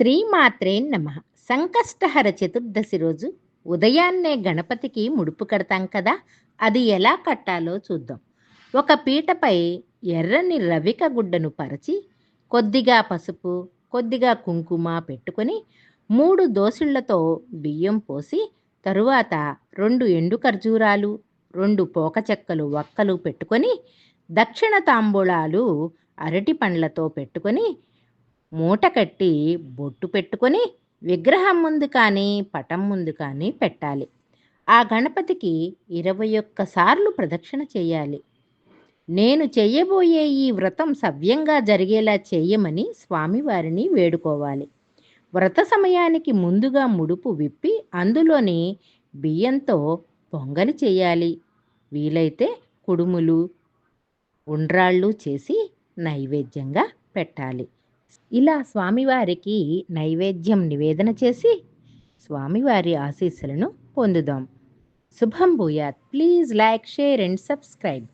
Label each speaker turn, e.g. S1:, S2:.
S1: శ్రీమాత్రే నమ. సంకష్టహర చతుర్దశి రోజు ఉదయాన్నే గణపతికి ముడుపు కడతాం కదా అది ఎలా కట్టాలో చూద్దాం. ఒక పీటపై ఎర్రని రవిక గుడ్డను పరచి కొద్దిగా పసుపు కొద్దిగా కుంకుమ పెట్టుకొని మూడు దోసుళ్ళతో బియ్యం పోసి తరువాత రెండు ఎండు ఖర్జూరాలు రెండు పోక చెక్కలు వక్కలు పెట్టుకొని దక్షిణ తాంబూలాలు అరటి పండ్లతో పెట్టుకొని మూట కట్టి బొట్టు పెట్టుకొని విగ్రహం ముందు కానీ పటం ముందు కానీ పెట్టాలి. ఆ గణపతికి ఇరవై ఒక్క సార్లు ప్రదక్షిణ చేయాలి. నేను చెయ్యబోయే ఈ వ్రతం సవ్యంగా జరిగేలా చేయమని స్వామివారిని వేడుకోవాలి. వ్రత సమయానికి ముందుగా ముడుపు విప్పి అందులోని బియ్యంతో పొంగలి చేయాలి. వీలైతే కుడుములు ఉండ్రాళ్ళు చేసి నైవేద్యంగా పెట్టాలి. ఇలా స్వామివారికి నైవేద్యం నివేదన చేసి స్వామివారి ఆశీస్సులను పొందుదాం. శుభం భూయాత్. Please like share and subscribe.